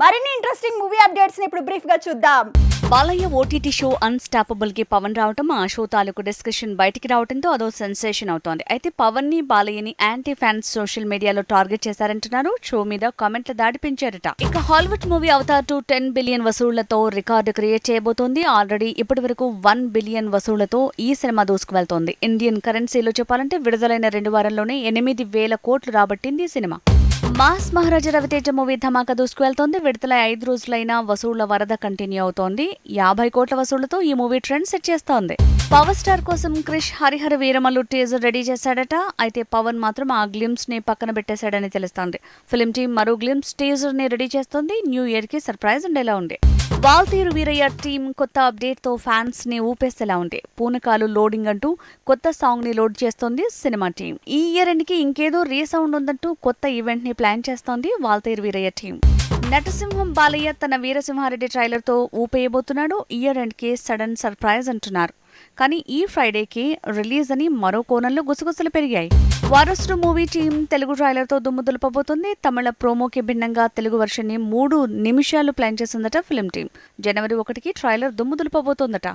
మరిన్ని interesting movie అప్డేట్స్ని ఇప్పుడు బ్రీఫ్గా చూద్దాం. బాలయ్య ఓటీటీ షో అన్స్టాపబుల్కి పవన్ రావటం ఆ షో తాలూకు డిస్కషన్ బయటికి రావడంతో అదో సెన్సేషన్ అవుతోంది. అయితే పవన్ని బాలయ్యని యాంటీ ఫ్యాన్స్ సోషల్ మీడియాలో టార్గెట్ చేశారంటున్నారు. షో మీద కామెంట్ల దాడి పెంచారట ఇక Hollywood movie Avatar two ten billion వసూళ్ళతో record create చేయబోతోంది. ఆల్రెడీ ఇప్పటి వరకు వన్ బిలియన్ వసూళ్ళతో ఈ సినిమా దూసుకువెళ్తోంది ఇండియన్ కరెన్సీలో చెప్పాలంటే విడుదలైన రెండు వారంలోనే ఎనిమిది వేల కోట్లు రాబట్టింది ఈ cinema. Mass Maharaja Raviteja movie Dhamaka దూసుకువెళ్తోంది విడుదల ఐదు రోజులైన వసూళ్ళ వరద కంటిన్యూ అవుతోంది. యాభై కోట్ల వసూళ్ళతో ఈ మూవీ ట్రెండ్ సెట్ చేస్తోంది. పవర్ స్టార్ కోసం క్రిష్ హరిహర వీరమల్లు టీజర్ రెడీ చేశాడట. అయితే పవన్ మాత్రం ఆ గ్లిమ్స్ని పక్కన పెట్టేశాడని తెలుస్తోంది. ఫిల్మ్ టీం మరో గ్లిమ్స్ టీజర్ని రెడీ చేస్తోంది. న్యూ ఇయర్కి సర్ప్రైజ్ ఉండేలా ఉంది. వాల్తీరు వీరయ్య టీం కొత్త అప్డేట్తో ఫ్యాన్స్ని ఊపేసేలా ఉంది. పూనకాలు లోడింగ్ అంటూ కొత్త సాంగ్ని లోడ్ చేస్తోంది సినిమా టీం. ఈ ఇయర్ ఎండ్కి ఇంకేదో రీసౌండ్ ఉందంటూ కొత్త ఈవెంట్ని ప్లాన్ చేస్తోంది వాల్తీరు వీరయ్య టీం. నటసింహం బాలయ్య తన వీరసింహారెడ్డి ట్రైలర్తో ఊపేయబోతున్నాడు. ఇయర్ ఎండ్కి సడన్ సర్ప్రైజ్ అంటున్నారు. కానీ ఈ ఫ్రైడేకి రిలీజ్ అని మరో కోణంలో గుసగుసలు పెరిగాయి. వారసుడు మూవీ టీం తెలుగు ట్రైలర్తో దుమ్ము దులపబోతుంది. తమిళ ప్రోమోకి భిన్నంగా తెలుగు వర్షన్ని మూడు నిమిషాలు ప్లాన్ చేసిందట ఫిలిం టీం. జనవరి ఒకటికి ట్రైలర్ దుమ్ము దులపబోతోందట.